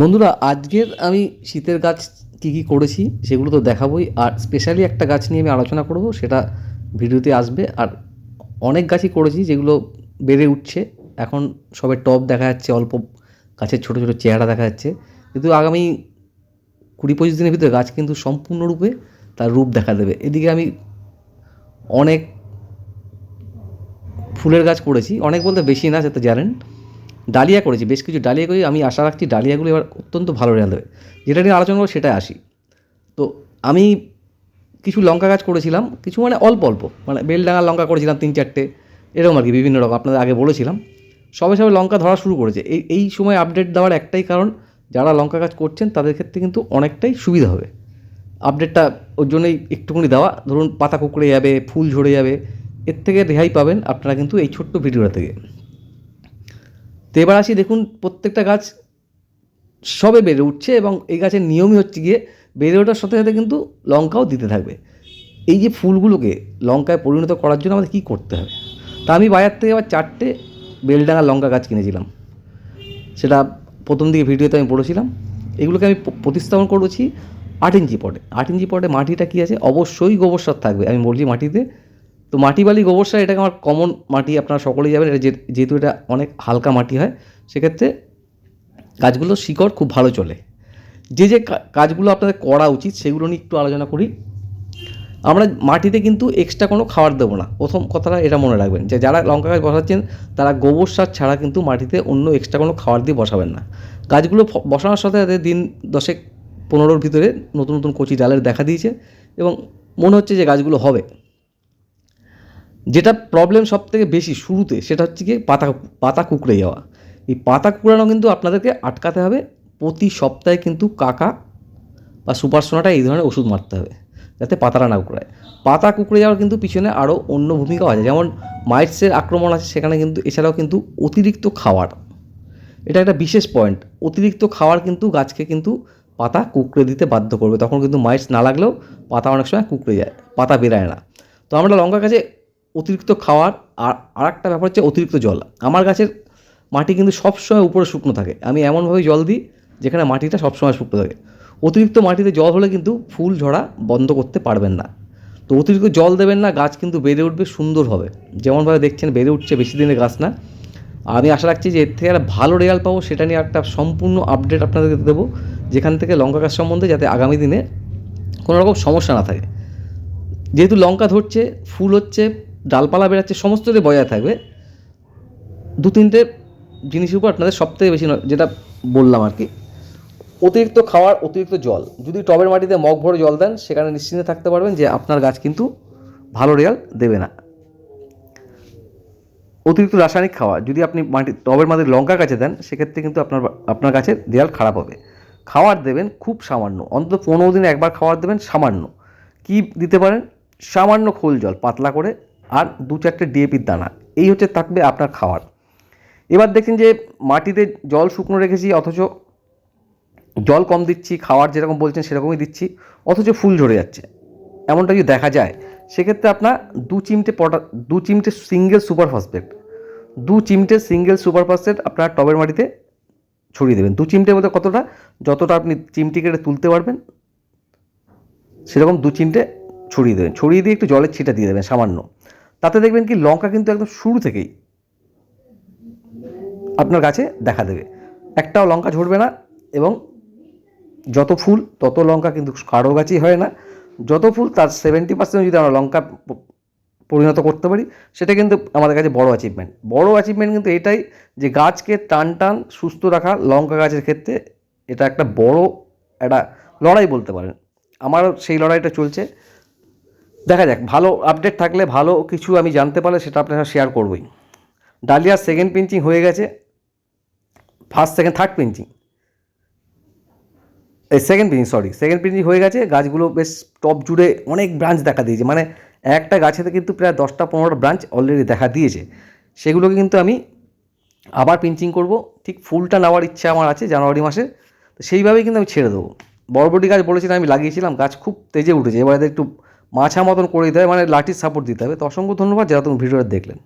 বন্ধুরা, আজকের আমি শীতের গাছ কী কী করেছি সেগুলো তো দেখাবোই, আর স্পেশালি একটা গাছ নিয়ে আমি আলোচনা করব, সেটা ভিডিওতে আসবে। আর অনেক গাছই করেছি যেগুলো বেড়ে উঠছে, এখন সবে টব দেখা যাচ্ছে, অল্প গাছের ছোটো ছোটো চেহারা দেখা যাচ্ছে। কিন্তু আগামী কুড়ি পঁচিশ দিনের ভিতরে গাছ কিন্তু সম্পূর্ণরূপে তার রূপ দেখা দেবে। এদিকে আমি অনেক ফুলের গাছ করেছি, অনেক বলতে বেশি না সেটা জানেন। ডালিয়া করেছি, বেশ কিছু ডালিয়া করি আমি আশা রাখছি ডালিয়াগুলো এবার অত্যন্ত ভালো রেজাল্ট দেবে যেটা নিয়ে আলোচনা করব সেটাই আসি। তো আমি কিছু লঙ্কা গাছ করেছিলাম, কিছু মানে অল্প অল্প মানে বেলডাঙার লঙ্কা করেছিলাম তিন চারটে, এরকম আর কি বিভিন্ন রকম, আপনাদের আগে বলেছিলাম। সবে সবে লঙ্কা ধরা শুরু করেছে। এই এই সময় আপডেট দেওয়ার একটাই কারণ, যারা লঙ্কা গাছ করছেন তাদের ক্ষেত্রে কিন্তু অনেকটাই সুবিধা হবে। আপডেটটা ওর জন্যই একটুখানি দেওয়া। ধরুন পাতা কুকড়ে যাবে, ফুল ঝরে যাবে, এর থেকে রেহাই পাবেন আপনারা কিন্তু এই ছোট্ট ভিডিওটা থেকে। তো এবার আসি, দেখুন প্রত্যেকটা গাছ সবে বেড়ে উঠছে এবং এই গাছের নিয়মই হচ্ছে গিয়ে বেড়ে ওঠার সাথে সাথে কিন্তু লঙ্কাও দিতে থাকবে। এই যে ফুলগুলোকে লঙ্কায় পরিণত করার জন্য আমাদের কী করতে হবে? তা আমি বাজার থেকে আবার চারটে বেলডাঙা লঙ্কা গাছ কিনেছিলাম। সেটা প্রথম দিকে ভিডিওতে আমি পড়েছিলাম। এগুলোকে আমি প্রতিস্থাপন করেছি আট ইঞ্চি পটে। আট ইঞ্চি পটে মাটিটা কী আছে? অবশ্যই গোবর সার থাকবে। আমি বলছি মাটিতে তো মাটি বালি গোবর সার এটাকে আমার কমন মাটি, আপনারা সকলেই যাবেন এটা যেহেতু এটা অনেক হালকা মাটি হয়, সেক্ষেত্রে গাছগুলো শিকড় খুব ভালো চলে। যে যে কাজগুলো আপনাদের করা উচিত, সেগুলো নিয়ে একটু আলোচনা করি। আমরা মাটিতে কিন্তু এক্সট্রা কোনো খাবার দেবো না। প্রথম কথাটা এটা মনে রাখবেন যে, যারা লঙ্কা গাছ বসাচ্ছেন, তারা গোবর সার ছাড়া কিন্তু মাটিতে অন্য এক্সট্রা কোনো খাবার দিয়ে বসাবেন না। গাছগুলো বসানোর সাথে সাথে দিন দশেক পনেরোর ভিতরে নতুন নতুন কচি ডালের দেখা দিয়েছে এবং মনে হচ্ছে যে গাছগুলো হবে। যেটা প্রবলেম সব থেকে বেশি শুরুতে, সেটা হচ্ছে কি পাতা পাতা কুকড়ে যাওয়া। এই পাতা কুকড়ানো কিন্তু আপনাদেরকে আটকাতে হবে, প্রতি সপ্তাহে কিন্তু কাকা বা সুপার সোনাটা এই ধরনের ওষুধ মারতে হবে, যাতে পাতাটা না কুকড়ায়। পাতা কুকড়ে যাওয়ার কিন্তু পিছনে আরও অন্য ভূমিকাও আছে, যেমন মাইটসের আক্রমণ আছে, সেখানে কিন্তু, এছাড়াও কিন্তু অতিরিক্ত খাওয়ার। এটা একটা বিশেষ পয়েন্ট অতিরিক্ত খাওয়ার কিন্তু গাছকে কিন্তু পাতা কুকড়ে দিতে বাধ্য করবে। তখন কিন্তু মাইটস না লাগলেও পাতা অনেক সময় কুকড়ে যায়, পাতা বেরায় না। তো আমরা লঙ্কা গাছে অতিরিক্ত খাওয়ার আর আর একটা ব্যাপার হচ্ছে অতিরিক্ত জল। আমার গাছের মাটি কিন্তু সবসময় উপরে শুকনো থাকে। আমি এমনভাবে জল দিই যেখানে মাটিটা সবসময় শুকনো থাকে। অতিরিক্ত মাটিতে জল হলে কিন্তু ফুল ঝরা বন্ধ করতে পারবেন না। তো অতিরিক্ত জল দেবেন না, গাছ কিন্তু বেড়ে উঠবে, সুন্দর হবে। যেমনভাবে দেখছেন, বেড়ে উঠছে বেশি দিনের গাছ না। আর আমি আশা রাখছি যে এর থেকে একটা ভালো রেজাল্ট পাবো, সেটা নিয়ে একটা সম্পূর্ণ আপডেট আপনাদেরকে দেবো, যেখান থেকে লঙ্কা গাছ সম্বন্ধে যাতে আগামী দিনে কোনো রকম সমস্যা না থাকে। যেহেতু লঙ্কা ধরছে, ফুল হচ্ছে ডালপালা বেরাচ্ছে সমস্ততে বজায় থাকবে, দু তিনটে জিনিসের উপর আপনাদের সবথেকে বেশি যেটা বললাম আর কি। অতিরিক্ত খাওয়ার অতিরিক্ত জল। যদি টবের মাটিতে মগ ভরে জল দেন, সেখানে নিশ্চিন্তে থাকতে পারবেন যে আপনার গাছ কিন্তু ভালো রেজাল্ট দেবে না। অতিরিক্ত রাসায়নিক খাওয়া, যদি আপনি মাটি, টবের মাটিতে লঙ্কা গাছে দেন, সেক্ষেত্রে কিন্তু আপনার আপনার গাছের রেজাল্ট খারাপ হবে। খাবার দেবেন খুব সামান্য, অন্তত পনেরো দিনে একবার খাবার দেবেন সামান্য। কি দিতে পারেন? সামান্য খোল জল, পাতলা করে আর দু চারটে ডিএপির দানা। এই হচ্ছে থাকবে আপনার খাবার এবার দেখছেন যে মাটিতে জল শুকনো রেখেছি, অথচ জল কম দিচ্ছি, খাওয়ার যেরকম বলছেন সেরকমই দিচ্ছি, অথচ ফুল ঝরে যাচ্ছে। এমনটা যদি দেখা যায়, সেক্ষেত্রে আপনার দু চিমটে পটা, দু চিমটে সিঙ্গেল সুপার ফসফেট দু চিমটে সিঙ্গেল সুপার ফসফেট আপনার টবের মাটিতে ছড়িয়ে দেবেন। দু চিমটে বলতে কতটা, যতটা আপনি চিমটি কেটে তুলতে পারবেন, সেরকম দু চিমটে ছড়িয়ে দেবেন। ছড়িয়ে দিয়ে একটু জলের ছিটা দিয়ে দেবেন, সামান্য। তাতে দেখবেন কি লঙ্কা কিন্তু একদম শুরু থেকেই আপনার গাছে দেখা দেবে। একটাও লঙ্কা ঝরবে না এবং যত ফুল, তত লঙ্কা কিন্তু কারও গাছেই হয় না। যত ফুল, তার সেভেন্টি পার্সেন্ট যদি আমরা লঙ্কা পরিণত করতে পারি, সেটা কিন্তু আমাদের কাছে বড় অ্যাচিভমেন্ট বড় অ্যাচিভমেন্ট কিন্তু এটাই যে গাছকে টান টান সুস্থ রাখা লঙ্কা গাছের ক্ষেত্রে এটা একটা বড় একটা লড়াই বলতে পারেন। আমারও সেই লড়াইটা চলছে। দেখা যাক, ভালো আপডেট থাকলে ভালো কিছু আমি জানতে পারলে সেটা আপনার শেয়ার করবই। ডালিয়ার সেকেন্ড পিঞ্চিং হয়ে গেছে ফার্স্ট সেকেন্ড থার্ড পিঞ্চিং এই second pinching sorry second pinching হয়ে গেছে, গাছগুলো বেশ টপ জুড়ে অনেক ব্রাঞ্চ দেখা দিয়েছে। মানে একটা গাছেতে কিন্তু প্রায় দশটা, পনেরোটা ব্রাঞ্চ অলরেডি দেখা দিয়েছে। সেগুলোকে কিন্তু আমি আবার পিঞ্চিং করব। ঠিক ফুলটা নেওয়ার ইচ্ছা আমার আছে জানুয়ারি মাসে, তো সেইভাবেই কিন্তু আমি ছেড়ে দেবো। বরবটি গাছ বলেছিলাম, আমি লাগিয়েছিলাম, গাছ খুব তেজে উঠেছে। এবার একটু মাছা মতন করে দিতে হবে মানে লাঠির সাপোর্ট দিতে হবে। তো অসংখ্য ধন্যবাদ যারা তুমি ভিডিওটা দেখলেন।